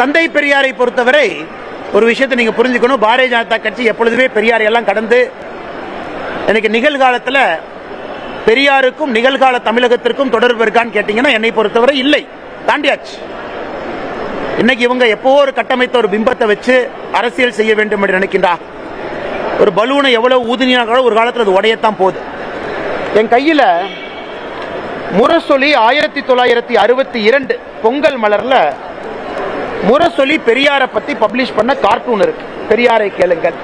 தந்தை பெரியாரை பொறுத்தவரை ஒரு விஷயத்தை நீங்கள் புரிஞ்சுக்கணும். பாரதிய ஜனதா கட்சி எப்பொழுதுமே பெரியார் எல்லாம் கடந்து எனக்கு நிகழ்காலத்துல பெரியாருக்கும் நிகழ்கால தமிழகத்திற்கும் தொடர்பு இருக்கான்னு கேட்டீங்கன்னா என்னை பொறுத்தவரை இல்லை. தாண்டியாச்சு. இன்னைக்கு இவங்க எப்போ ஒரு கட்டமைத்த ஒரு பிம்பத்தை வச்சு அரசியல் செய்ய வேண்டும் என்று நினைக்கின்றா? ஒரு பலூனை எவ்வளவு ஊதினா ஒரு காலத்தில் அது உடையத்தான் போகுது. என் கையில் முரசொலி ஆயிரத்தி தொள்ளாயிரத்தி அறுபத்தி இரண்டு பொங்கல் மலர்ல முரசொலி பெரியாரை பத்தி பப்ளிஷ் பண்ண கார்ட்டூன் இருக்கு. பெரியாரை கேளுங்கள்.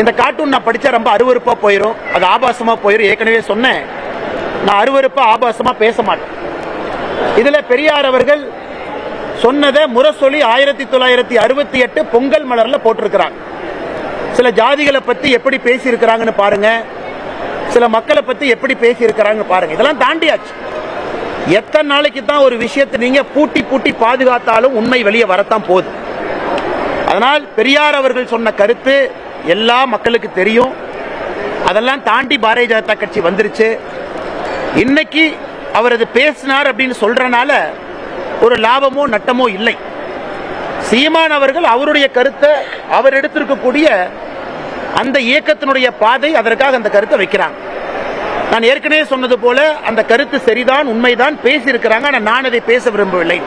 இந்த கார்ட்டூன் நான் படிச்சா ரொம்ப அருவருப்பா போயிடும் அது ஆபாசமா போயிடும் ஏற்கனவே சொன்னேன். நான் அருவருப்பா ஆபாசமா பேச மாட்டேன் இதுல பெரியார் அவர்கள் சொன்னதை முரசொலி ஆயிரத்தி தொள்ளாயிரத்தி அறுபத்தி எட்டு பொங்கல் மலர்ல போட்டிருக்கிறாங்க சில ஜாதிகளை பத்தி எப்படி பேசியிருக்கிறாங்கன்னு பாருங்க. சில மக்களை பத்தி எப்படி பேசியிருக்கிறாங்கன்னு பாருங்கள் பாருங்க. இதெல்லாம் தாண்டியாச்சு. எத்தனை நாளைக்கு தான் ஒரு விஷயத்தை நீங்க பூட்டி பூட்டி பாதுகாத்தாலும் உண்மை வெளியே வரத்தான் போகுது. அதனால் பெரியார் அவர்கள் சொன்ன கருத்து எல்லா மக்களுக்கு தெரியும். அதெல்லாம் தாண்டி பாரதிய ஜனதா கட்சி வந்துருச்சு. இன்னைக்கு அவரது பேசினார் அப்படின்னு சொல்றனால ஒரு லாபமோ நட்டமோ இல்லை. சீமான் அவர்கள் அவருடைய கருத்தை அவர் எடுத்திருக்கக்கூடிய அந்த இயக்கத்தினுடைய பாதை அதற்காக அந்த கருத்தை வைக்கிறாங்க. நான் ஏற்கனவே சொன்னது போல அந்த கருத்து சரிதான் உண்மைதான் பேசியிருக்கிறாங்க ஆனால் நான் அதை பேச விரும்பவில்லை.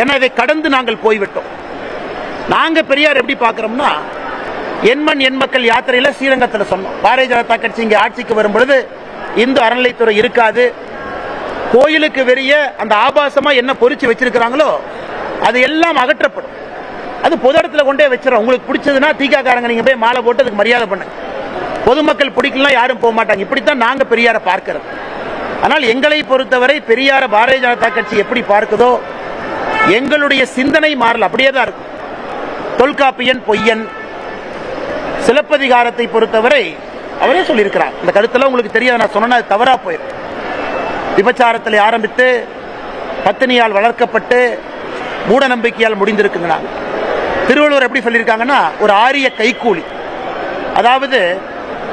ஏன்னா இதை கடந்து நாங்கள் போய்விட்டோம். நாங்கள் பெரியார் எப்படி பார்க்குறோம்னா எண்மண் எண் மக்கள் யாத்திரையில் ஸ்ரீரங்கத்தில் சொன்னோம். பாரதிய ஜனதா கட்சி இங்கே ஆட்சிக்கு வரும் பொழுது இந்து அறநிலைத்துறை இருக்காது. கோயிலுக்கு வெறிய அந்த ஆபாசமாக என்ன பொறிச்சு வச்சிருக்கிறாங்களோ அது எல்லாம் அகற்றப்படும். அது பொது இடத்துல கொண்டே வச்சிடும் உங்களுக்கு பிடிச்சதுன்னா தீக்காக்காரங்க நீங்கள் போய் மாலை போட்டு அதுக்கு மரியாதை பண்ணுங்க. பொதுமக்கள் பிடிக்கலாம் யாரும் போக மாட்டாங்க. இப்படித்தான் நாங்கள் பெரியாரை பார்க்கிறது. ஆனால் எங்களை பொறுத்தவரை பெரியார பாரதிய ஜனதா கட்சி எப்படி பார்க்குதோ எங்களுடைய சிந்தனை மாறல அப்படியே தான் இருக்கும். தொல்காப்பியன் பொய்யன் சிலப்பதிகாரத்தை பொறுத்தவரை அவரே சொல்லியிருக்கிறார். இந்த கருத்தெல்லாம் உங்களுக்கு தெரியாது. நான் சொன்னா அது போயிடும் விபச்சாரத்தில் ஆரம்பித்து பத்தினியால் வளர்க்கப்பட்டு மூட நம்பிக்கையால் முடிந்திருக்குங்க திருவள்ளுவர் எப்படி சொல்லியிருக்காங்கன்னா ஒரு ஆரிய கைக்கூலி அதாவது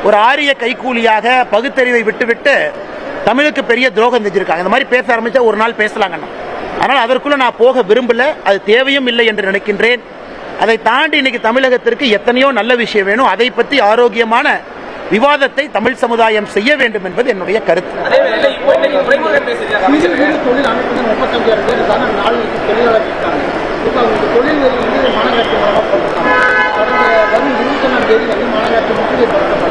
ஒரு ஆரிய கைக்கூலியாக பகுத்தறிவை விட்டுவிட்டு தமிழுக்கு பெரிய துரோகம் செஞ்சிருக்காங்க. இந்த மாதிரி பேச ஆரம்பிச்சா ஒரு நாள் பேசலாங்கண்ணா. ஆனால் அதற்குள்ள நான் போக விரும்பல. அது தேவையும் இல்லை என்று நினைக்கின்றேன். அதை தாண்டி இன்னைக்கு தமிழகத்திற்கு எத்தனையோ நல்ல விஷயம் வேணும். அதை பற்றி ஆரோக்கியமான விவாதத்தை தமிழ் சமுதாயம் செய்ய வேண்டும் என்பது என்னுடைய கருத்து. தொழில் மாநகராட்சி தேதி மாநகராட்சி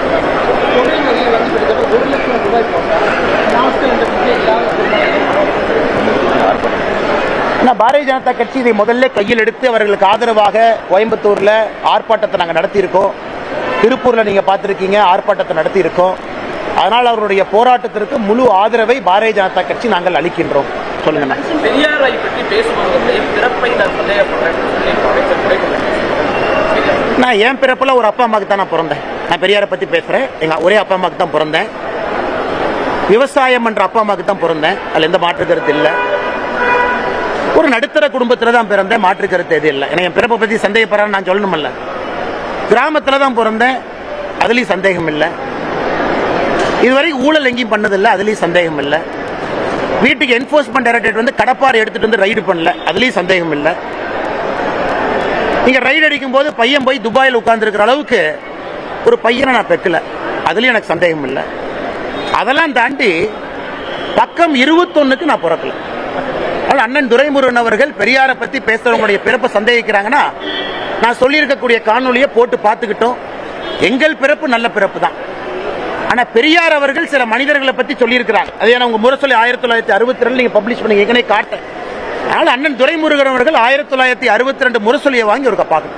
ஆனால் பாரதிய ஜனதா கட்சி இதை முதல்ல கையில் எடுத்து அவர்களுக்கு ஆதரவாக கோயம்புத்தூர்ல ஆர்ப்பாட்டத்தை நாங்கள் நடத்தியிருக்கோம். திருப்பூர்ல நீங்க பார்த்திருக்கீங்க ஆர்ப்பாட்டத்தை நடத்தியிருக்கோம். அதனால் அவருடைய போராட்டத்திற்கு முழு ஆதரவை பாரதிய ஜனதா கட்சி நாங்கள் அளிக்கின்றோம். சொல்லுங்க பெரியாரை பற்றி பேசும்போது. நான் என் பிறப்புல ஒரு அப்பா அம்மாவுக்கு தான் நான் பிறந்தேன். நான் பெரியாரை பற்றி பேசுகிறேன் எங்கள் ஒரே அப்பா அம்மாவுக்கு தான் பிறந்தேன். விவசாயம் என்ற அப்பா அம்மாவுக்கு தான் பிறந்தேன். அதில் எந்த மாற்று கருத்து இல்லை. ஒரு நடுத்தர குடும்பத்தில் தான் பிறந்தேன். மாற்று கருத்து எது இல்லை. ஏன்னா என் பிறப்பை பற்றி சந்தேகப்படுறான்னு நான் சொல்லணுமில்ல. கிராமத்தில் தான் பிறந்தேன். அதுலேயும் சந்தேகம் இல்லை. இதுவரை ஊழல் எங்கேயும் பண்ணதில்லை. அதுலேயும் சந்தேகம் இல்லை. வீட்டுக்கு என்ஃபோர்ஸ்மெண்ட் டைரக்டரேட் வந்து கடப்பாறை எடுத்துகிட்டு வந்து ரைடு பண்ணல. அதுலேயும் சந்தேகம் இல்லை. நீங்கள் ரைடு அடிக்கும் போது பையன் போய் துபாயில் உட்காந்துருக்கிற அளவுக்கு ஒரு பையனை நான் பெக்கல. அதுலயும் எனக்கு சந்தேகம் இல்லை. அதெல்லாம் தாண்டி பக்கம் இருபத்தொன்னுக்கு நான் பிறக்கல. ஆனால் அண்ணன் துரைமுருகன் அவர்கள் பெரியாரை பத்தி பேசுறவங்களுடைய பிறப்பை சந்தேகிக்கிறாங்கன்னா நான் சொல்லியிருக்கக்கூடிய காணொலியை போட்டு பார்த்துக்கிட்டோம். எங்கள் பிறப்பு நல்ல பிறப்பு தான். ஆனா பெரியார் அவர்கள் சில மனிதர்களை பத்தி சொல்லியிருக்கிறாங்க அதே நான் உங்க முரசொலி ஆயிரத்தி தொள்ளாயிரத்தி அறுபத்தி ரெண்டு நீங்க பப்ளிஷ் பண்ணி ஏற்கனவே காட்டேன். அதனால அண்ணன் துரைமுருகன் அவர்கள் ஆயிரத்தி தொள்ளாயிரத்தி அறுபத்தி ரெண்டு முரசொலியை வாங்கி ஒரு பார்க்கணும்.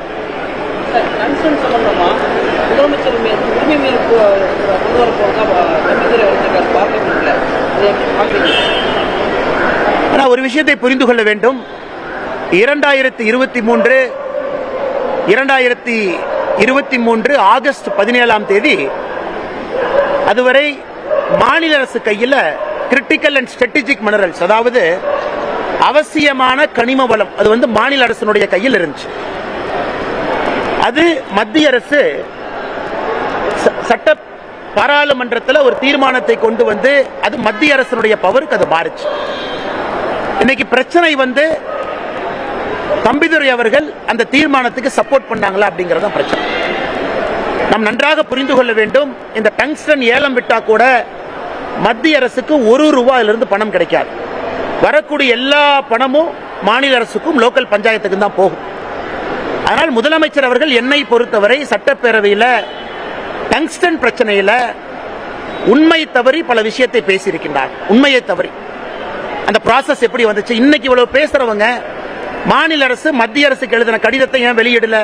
முதலமைச்சர் மீது உரிமை மீது கொண்டு வர போகிறதா நம்பிக்கை வச்சிருக்காரு. பார்க்க முடியல. ஆனா ஒரு விஷயத்தை புரிந்து கொள்ள வேண்டும். இரண்டாயிரத்தி இருபத்தி மூன்று இரண்டாயிரத்தி இருபத்தி மூன்று ஆகஸ்ட் பதினேழாம் தேதி அதுவரை மாநில அரசு கையில் கிரிட்டிக்கல் அண்ட் ஸ்ட்ராட்டஜிக் மினரல்ஸ் அதாவது அவசியமான கனிம வளம் அது வந்து மாநில அரசினுடைய கையில் இருந்துச்சு. அது மத்திய அரசு சட்ட பாராளுமன்றத்தில் ஒரு தீர்மானத்தை கொண்டு வந்து அது மத்திய அரசனுடைய பவருக்கு அது மாறுச்சு. இன்னைக்கு பிரச்சனை வந்து தம்பிதுரை அவர்கள் அந்த தீர்மானத்துக்கு சப்போர்ட் பண்ணாங்களா அப்படிங்கறது தான் பிரச்சனை. நாம் நன்றாக புரிந்து கொள்ள வேண்டும் இந்த டங்ஸ்டன் ஏலம் விட்டா கூட மத்திய அரசுக்கு ஒரு ரூபாயிலிருந்து பணம் கிடைக்காது. வரக்கூடிய எல்லா பணமும் மாநில அரசுக்கும் லோக்கல் பஞ்சாயத்துக்கும் தான் போகும். அதனால் முதலமைச்சர் அவர்கள் என்னை பொறுத்தவரை சட்டப்பேரவையில் டங்ஸ்டன் பிரச்சனையில் உண்மை தவறி பல விஷயத்தை பேசியிருக்கின்றார். உண்மையை தவறி. அந்த ப்ராசஸ் எப்படி வந்துச்சு? இன்னைக்கு இவ்வளவு பேசுறவங்க மாநில அரசு மத்திய அரசுக்கு எழுதின கடிதத்தை ஏன் வெளியிடல?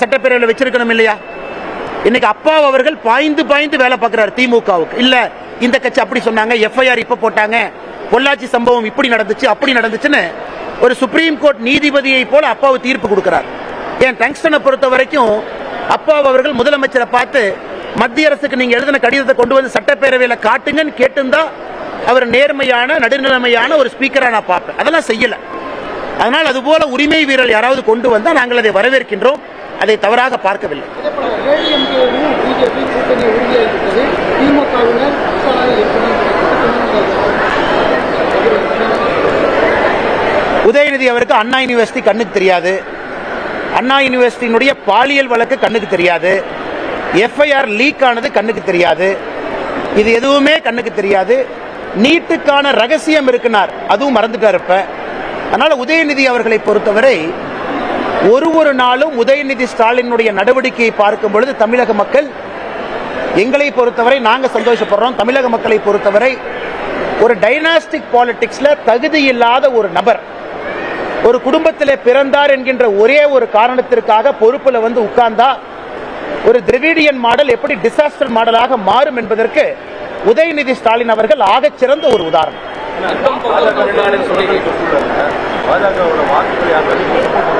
சட்டப்பேரவையில் வச்சிருக்கணும் இல்லையா? இன்னைக்கு அப்பா அவர்கள் பாய்ந்து பாய்ந்து வேலை பார்க்கிறார் திமுகவுக்கு. இல்ல இந்த கட்சி அப்படி சொன்னாங்க எஃப்ஐஆர் இப்ப போட்டாங்க பொள்ளாச்சி சம்பவம் இப்படி நடந்துச்சு அப்படி நடந்துச்சுன்னு ஒரு சுப்ரீம் கோர்ட் நீதிபதியை போல அப்பாவு தீர்ப்பு கொடுக்கிறார். ஏன் டங்ஸ்டனை பொறுத்த வரைக்கும் அப்போ அவர்கள் முதலமைச்சரை பார்த்து மத்திய அரசுக்கு நீங்க எழுதின கடிதத்தை கொண்டு வந்து சட்டப்பேரவையில் காட்டுங்கன்னு கேட்டுந்தா அவர் நேர்மையான நடுநிலைமையான ஒரு ஸ்பீக்கரா நான் பார்ப்பேன். அதெல்லாம் செய்யல. அதனால் அதுபோல உரிமை வீரர் யாராவது கொண்டு வந்தால் நாங்கள் அதை வரவேற்கின்றோம். அதை தவறாக பார்க்கவில்லை. உதயநிதி அவருக்கு அண்ணா யூனிவர்சிட்டி கண்ணுக்கு தெரியாது. அண்ணா யூனிவர்சிட்டியினுடைய பாலியல் வழக்கு கண்ணுக்கு தெரியாது. எஃப்ஐஆர் லீக் ஆனது கண்ணுக்கு தெரியாது. இது எதுவுமே கண்ணுக்கு தெரியாது. நீட்டுக்கான ரகசியம் இருக்குனார். அதுவும் மறந்துட்டார் இப்ப. அதனால உதயநிதி அவர்களை பொறுத்தவரை ஒரு ஒரு நாளும் உதயநிதி ஸ்டாலினுடைய நடவடிக்கையை பார்க்கும் பொழுது தமிழக மக்கள் எங்களை பொறுத்தவரை நாங்கள் சந்தோஷப்படுறோம். தமிழக மக்களை பொறுத்தவரை ஒரு டைனாஸ்டிக் பாலிடிக்ஸ்ல தகுதி இல்லாத ஒரு நபர் ஒரு குடும்பத்திலே பிறந்தார் என்கின்ற ஒரே ஒரு காரணத்திற்காக பொறுப்பில் வந்து உட்கார்ந்தா ஒரு திரவிடியன் மாடல் எப்படி டிசாஸ்டர் மாடலாக மாறும் என்பதற்கு உதயநிதி ஸ்டாலின் அவர்கள் ஆகச் சிறந்த ஒரு உதாரணம். ஆனால்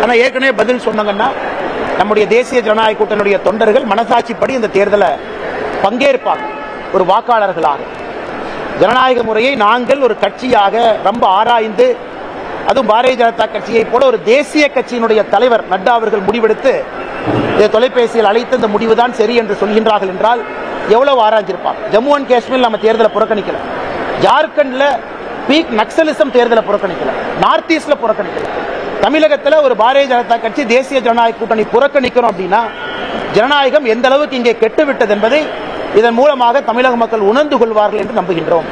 ஆனா ஏற்கனவே பதில் சொன்னாங்கன்னா நம்முடைய தேசிய ஜனநாயக கூட்டணியுடைய தொண்டர்கள் மனசாட்சிப்படி இந்த தேர்தலை பங்கேற்பாங்க. ஒரு வாக்காளர்களாக. ஜனநாயக முறையை நாங்கள் ஒரு கட்சியாக ரொம்ப ஆராய்ந்து அதுவும் பாரதிய ஜனதா கட்சியை போல ஒரு தேசிய கட்சியினுடைய தலைவர் நட்டா அவர்கள் முடிவெடுத்து தொலைபேசியில் அழைத்து இந்த முடிவுதான் சரி என்று சொல்கின்றார்கள் என்றால் எவ்வளவு ஆராய்ஞ்சிருப்பாங்க ஜம்மு அண்ட் காஷ்மீர் நம்ம தேர்தலை புறக்கணிக்கல. ஜார்க்கண்ட்ல பீக் நக்சலிசம் தேர்தலை புறக்கணிக்கல. நார்த் ஈஸ்ட்ல புறக்கணிக்கல. தமிழகத்துல ஒரு பாரதிய ஜனதா கட்சி தேசிய ஜனநாயக கூட்டணி புறக்கணிக்கிறோம் அப்படின்னா ஜனநாயகம் எந்த அளவுக்கு இங்கே கெட்டு விட்டது என்பதை இதன் மூலமாக தமிழக மக்கள் உணர்ந்து கொள்வார்கள் என்று நம்புகின்றோம்.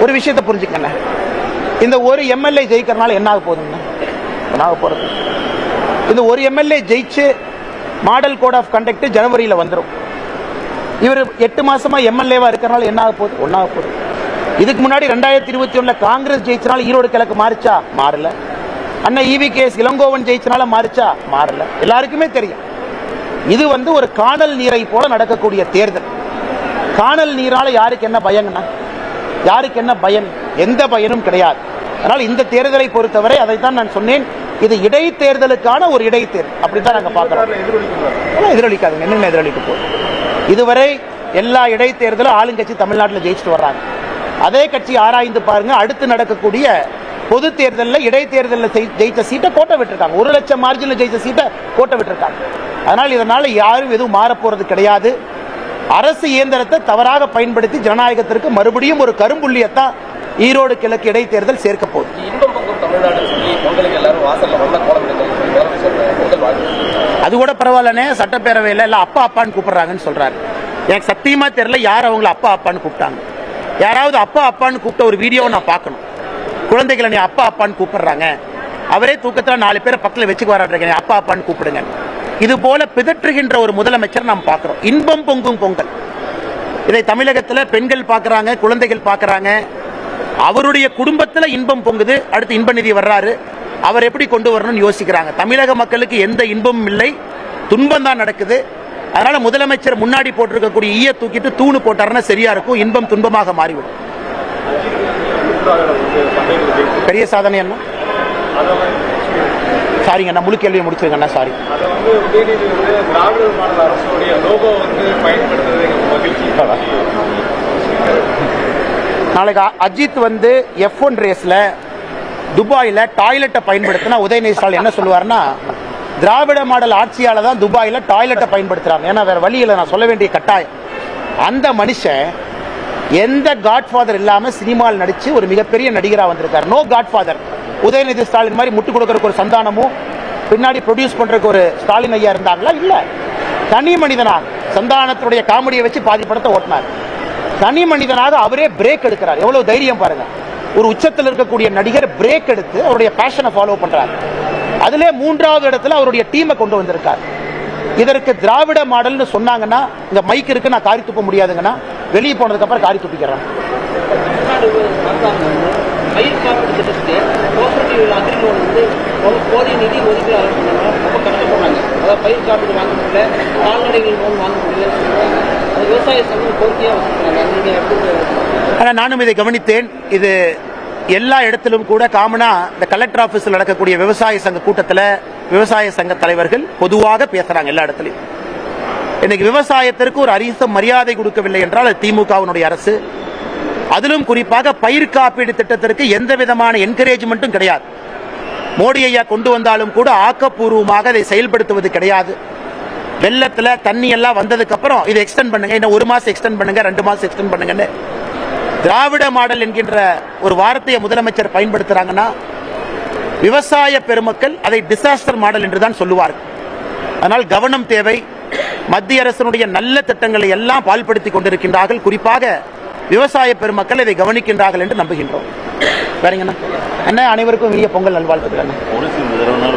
ஒரு விஷயத்தை புரிஞ்சுக்கண்ண இந்த ஒரு எம்எல்ஏ ஜெயிக்கிறனால என்ன ஆக போகுதுங்க? என்ன ஆக போறது? இந்த ஒரு எம்எல்ஏ ஜெயிச்சு மாடல் கோட் ஆஃப் கண்டக்ட் ஜனவரியில் வந்துடும் இவர் எட்டு மாசமா எம்எல்ஏவா இருக்கிறனால என்ன ஆக போகுது? ஒன்றாக போகுது. இதுக்கு முன்னாடி ரெண்டாயிரத்தி இருபத்தி ஒன்றில் காங்கிரஸ் ஜெயிச்சனால ஈரோடு கிழக்கு மாறிச்சா? மாறல. அண்ணா இவி கேஸ் இளங்கோவன் ஜெயிச்சனால மாறிச்சா? மாறல. எல்லாருக்குமே தெரியும். இது வந்து ஒரு காணல் நீரை போல நடக்கக்கூடிய தேர்தல். காணல் நீரால யாருக்கு என்ன பயங்கண்ணா? யாருக்கு என்ன பயன்? எந்த பயனும் கிடையாது. அதனால் இந்த தேர்தலை பொறுத்தவரை அதைத்தான் நான் சொன்னேன். இது இடைத்தேர்தலுக்கான ஒரு இடைத்தேர்தல் அப்படித்தான் நாங்க பார்க்கிறோம். எதிரொலிக்காதுங்க. என்னென்ன எதிரொலிக்க போகுது. இதுவரை எல்லா இடைத்தேர்தலும் ஆளுங்கட்சி தமிழ்நாட்டில் ஜெயிச்சுட்டு வர்றாங்க. அதே கட்சி ஆராய்ந்து பாருங்க. அடுத்து நடக்கக்கூடிய பொது தேர்தலில் இடைத்தேர்தலில் ஜெயி- ஜெயிச்ச சீட்டை கோட்டை விட்டுருக்காங்க. ஒரு லட்சம் மார்ஜினில் ஜெயிச்ச சீட்டை கோட்டை விட்டுருக்காங்க. அதனால் இதனால யாரும் எதுவும் மாறப் போறது கிடையாது. அரசு இயந்திரத்தை தவறாக பயன்படுத்தி ஜனநாயகத்திற்கு மறுபடியும் ஒரு கரும்புள்ளியத்தான் ஈரோடு கிழக்கு இடைத்தேர்தல் சேர்க்க போகுது. அது கூட பரவாயில்லனே சட்டப்பேரவையில் எல்லாம் அப்பா அப்பான்னு கூப்பிடுறாங்கன்னு சொல்றாரு. எனக்கு சத்தியமா தெரியல யார் அவங்கள அப்பா அப்பான்னு கூப்பிட்டாங்க. யாராவது அப்பா அப்பான்னு கூப்பிட்ட ஒரு வீடியோவை நான் பார்க்கணும். குழந்தைகளை நீ அப்பா அப்பான்னு கூப்பிடுறாங்க. அவரே தூக்கத்துல நாலு பேரை பக்கத்துல வச்சுக்கு வராடுறீங்க அப்பா அப்பான்னு கூப்பிடுங்க. இது போல பிதற்றுகின்ற ஒரு முதலமைச்சர் நாம் பார்க்கிறோம். இன்பம் பொங்கும் பொங்கல். இதை தமிழகத்தில் பெண்கள் பார்க்குறாங்க குழந்தைகள் பார்க்குறாங்க. அவருடைய குடும்பத்தில் இன்பம் பொங்குது. அடுத்து இன்ப நிதி வர்றாரு. அவர் எப்படி கொண்டு வரணும்னு யோசிக்கிறாங்க. தமிழக மக்களுக்கு எந்த இன்பமும் இல்லை. துன்பம் தான் நடக்குது. அதனால முதலமைச்சர் முன்னாடி போட்டிருக்கக்கூடிய ஈய தூக்கிட்டு தூணு போட்டாருன்னா சரியா இருக்கும். இன்பம் துன்பமாக மாறிவிடும். பெரிய சாதனை என்ன? சாரிங்க நான் முழு கேள்வியை முடிச்சிருக்கேன் சாரி நாளைக்கு அஜித் வந்து எஃப் ஒன் ரேஸ்ல துபாயில டாய்லெட்டை பயன்படுத்தினா உதயநிதி ஸ்டாலின் என்ன சொல்லுவாருன்னா திராவிட மாடல் ஆட்சியால தான் துபாயில டாய்லெட்டை பயன்படுத்துறாங்க. ஏன்னா வேற வழி இல்லை நான் சொல்ல வேண்டிய கட்டாயம். அந்த மனுஷன் எந்த காட்ஃபாதர் இல்லாம சினிமாவில் நடிச்சு ஒரு மிகப்பெரிய நடிகரா வந்திருக்காரு. நோ காட்ஃபாதர் உதயநிதி ஸ்டாலின் மாதிரி முட்டு கொடுக்கறக்கு ஒரு சந்தானமும் பின்னாடி ப்ரொடியூஸ் பண்றதுக்கு ஒரு ஸ்டாலின் ஐயா இருந்தாங்களா இல்லை தனி மனிதனாக சந்தானத்துடைய காமெடியை வச்சு பாதி படத்தை ஓட்டினார் தனி மனிதனாக அவரே பிரேக் எடுக்கிறார் எவ்வளவு தைரியம் பாருங்க ஒரு உச்சத்தில் இருக்கக்கூடிய நடிகர் பிரேக் எடுத்து அவருடைய பேஷனை ஃபாலோ பண்றார் அதிலே மூன்றாவது இடத்துல அவருடைய டீமை கொண்டு வந்திருக்கார் இதற்கு திராவிட மாடல்னு சொன்னாங்கன்னா இந்த மைக் இருக்கு நான் காரி துப்ப முடியாதுங்கன்னா வெளியே போனதுக்கு அப்புறம் காரி துப்பிக்கிறேன் தமிழ்நாடு அரசாங்கம் வந்து பயிர் வந்து போதிய நிதி ஒதுக்கீடு பண்ணாங்க ரொம்ப கஷ்டப்படுறாங்க அதாவது பயிர் காப்பீடு வாங்க முடியல கால்நடைகள் லோன் வாங்க முடியலன்னு சொல்றாங்க அது விவசாய சங்கம் கோரிக்கையாக வச்சுருக்காங்க ஆனால் நானும் இதை கவனித்தேன். இது எல்லா இடத்திலும் கூட காமனா இந்த கலெக்டர் ஆபீஸில் நடக்கக்கூடிய விவசாய சங்க கூட்டத்தில் விவசாய சங்க தலைவர்கள் பொதுவாக பேசுறாங்க எல்லா இடத்துலையும். இன்னைக்கு விவசாயத்திற்கு ஒரு அரிச மரியாதை கொடுக்கவில்லை என்றால் அது திமுகவினுடைய அரசு. அதிலும் குறிப்பாக பயிர் காப்பீடு திட்டத்திற்கு எந்த விதமான என்கரேஜ்மெண்ட்டும் கிடையாது. மோடி ஐயா கொண்டு வந்தாலும் கூட ஆக்கப்பூர்வமாக அதை செயல்படுத்துவது கிடையாது. வெள்ளத்தில் தண்ணி எல்லாம் வந்ததுக்கு அப்புறம் இதை எக்ஸ்டெண்ட் பண்ணுங்க இன்னும் ஒரு மாசம் எக்ஸ்டெண்ட் பண்ணுங்க ரெண்டு மாசம் எக்ஸ்டெண்ட் பண்ணுங்கன்னு. திராவிட மாடல் என்கின்ற ஒரு வார்த்தையை முதலமைச்சர் பயன்படுத்துறாங்கன்னா விவசாய பெருமக்கள் அதை டிசாஸ்டர் மாடல் என்று தான் சொல்லுவார்கள். அதனால் கவனம் தேவை. மத்திய அரசினுடைய நல்ல திட்டங்களை எல்லாம் பால்படுத்தி கொண்டிருக்கின்றார்கள். குறிப்பாக விவசாய பெருமக்கள் இதை கவனிக்கின்றார்கள் என்று நம்புகின்றோம். வேறங்கண்ணா அண்ணா அனைவருக்கும் இனிய பொங்கல் நல்வாழ்த்துக்கள் அண்ணா.